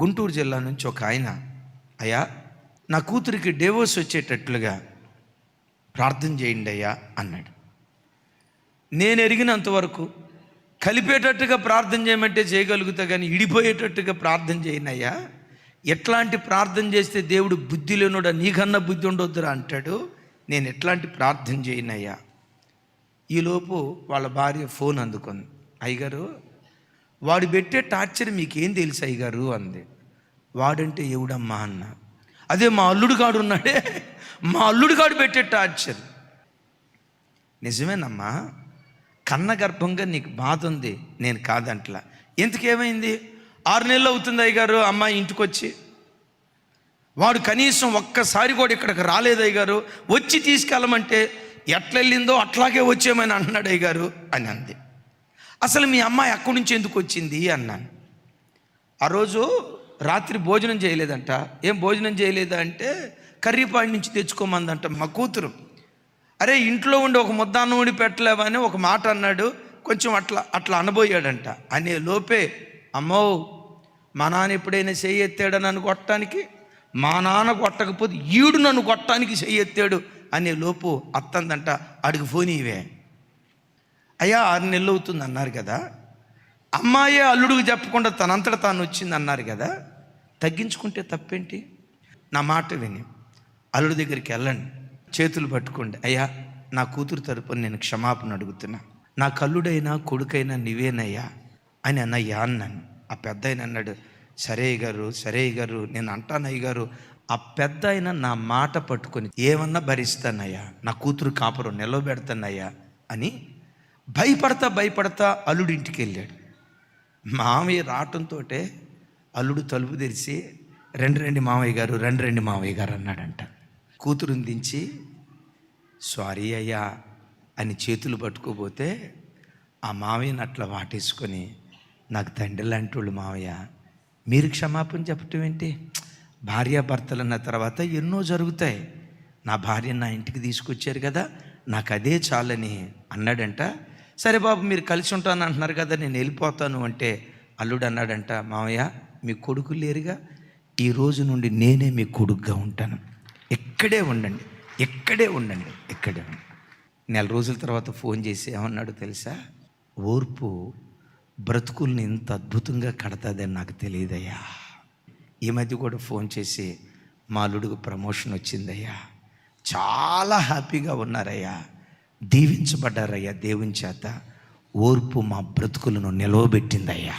గుంటూరు జిల్లా నుంచి ఒక ఆయన అయ్యా నా కూతురికి డేవోస్ వచ్చేటట్లుగా ప్రార్థన చేయండి అయ్యా అన్నాడు. నేను ఎరిగినంత వరకు కలిపేటట్టుగా ప్రార్థన చేయమంటే చేయగలుగుతా కానీ ఇడిపోయేటట్టుగా ప్రార్థన చేయనయ్యా ఎట్లాంటి ప్రార్థన చేస్తే దేవుడు బుద్ధి లేనుడా నీకన్నా బుద్ధి ఉండొద్దురా అంటాడు. నేను ఎట్లాంటి ప్రార్థన చేయనయ్యా. ఈలోపు వాళ్ళ భార్య ఫోన్ అందుకుంది. అయ్యగారు వాడు పెట్టే టార్చర్ మీకేం తెలుసు అయ్యగారు అంది. వాడంటే ఎవడమ్మా అన్న. అదే మా అల్లుడు కాడు ఉన్నాడే. మా అల్లుడు కాడు పెట్టే టార్చర్. నిజమేనమ్మా. కన్న గర్భంగా నీకు బాధ ఉంది. నేను కాదంట్లా. ఎందుకేమైంది? ఆరు నెలలు అవుతుంది అయ్యగారు అమ్మాయి ఇంటికి వచ్చి వాడు కనీసం ఒక్కసారి కూడా ఇక్కడికి రాలేదు అయ్యగారు. వచ్చి తీసుకెళ్ళమంటే ఎట్లా వెళ్ళిందో అట్లాగే వచ్చేమని అంటున్నాడు అయ్యగారు అని అంది. అసలు మీ అమ్మాయి అక్కడి నుంచి ఎందుకు వచ్చింది అన్నాను. ఆ రోజు రాత్రి భోజనం చేయలేదంట. ఏం భోజనం చేయలేదా అంటే కర్రీపాడి నుంచి తెచ్చుకోమందంట మా కూతురు. అరే ఇంట్లో ఉండి ఒక ముద్దాన్నం ఉండి పెట్టలేవని ఒక మాట అన్నాడు. కొంచెం అట్లా అట్లా అనబోయాడంట. అనే లోపే అమ్మో మా నాన్న ఎప్పుడైనా చెయ్యి నన్ను కొట్టడానికి? మా నాన్న కొట్టకపోతే ఈడు నన్ను కొట్టడానికి చేయి ఎత్తాడు అనే లోపు అత్తందంట. అడుగు ఫోన్ ఇవే. అయ్యా ఆరు నెలలు అవుతుంది అన్నారు కదా. అమ్మాయే అల్లుడికి చెప్పకుండా తనంతట తాను వచ్చింది అన్నారు కదా. తగ్గించుకుంటే తప్పేంటి? నా మాట విని అల్లుడి దగ్గరికి వెళ్ళండి. చేతులు పట్టుకోండి. అయ్యా నా కూతురు తరపున నేను క్షమాపణ అడుగుతున్నా. నా కల్లుడైనా కొడుకైనా నీవేనయ్యా అని అన్నయ్యా అన్నాను. ఆ పెద్ద ఆయన అన్నాడు సరే గారు సరే గారు నేను అంటాను అయ్య గారు ఆ పెద్ద ఆయన నా మాట పట్టుకొని ఏమన్నా భరిస్తానయ్యా? నా కూతురు కాపురం నిలవబెడతానయ్యా అని భయపడతా భయపడతా అల్లుడింటికి వెళ్ళాడు. మామయ్య రావటంతో అల్లుడు తలుపు తెరిచి రెండు రెండు మామయ్య గారు రెండు రెండు మామయ్య గారు అన్నాడంట. కూతురుని దించి సారీ అయ్యా అని చేతులు పట్టుకోపోతే ఆ మామయ్యని అట్లా వాటేసుకొని నాకు తండ్రి లాంటి వాళ్ళు మామయ్య మీరు క్షమాపణ చెప్పటం ఏంటి? భార్యాభర్తలు అన్న తర్వాత ఎన్నో జరుగుతాయి. నా భార్య నా ఇంటికి తీసుకొచ్చారు కదా నాకు అదే చాలని అన్నాడంట. సరే బాబు మీరు కలిసి ఉంటాను అంటున్నారు కదా నేను వెళ్ళిపోతాను అంటే అల్లుడు అన్నాడంట మామయ్య మీ కొడుకు లేరుగా. ఈ రోజు నుండి నేనే మీ కొడుకుగా ఉంటాను. ఎక్కడే ఉండండి ఎక్కడే ఉండండి ఎక్కడే ఉండండి. నెల రోజుల తర్వాత ఫోన్ చేసి ఏమన్నాడు తెలుసా? ఓర్పు బ్రతుకుల్ని ఇంత అద్భుతంగా కడతాదని నాకు తెలియదయ్యా. ఈ మధ్య కూడా ఫోన్ చేసి మా అల్లుడికి ప్రమోషన్ వచ్చిందయ్యా. చాలా హ్యాపీగా ఉన్నారయ్యా. దీవించబడ్డారయ్యా దేవుని చేత. ఓర్పు మా బ్రతుకులను నిలవబెట్టిందయ్యా.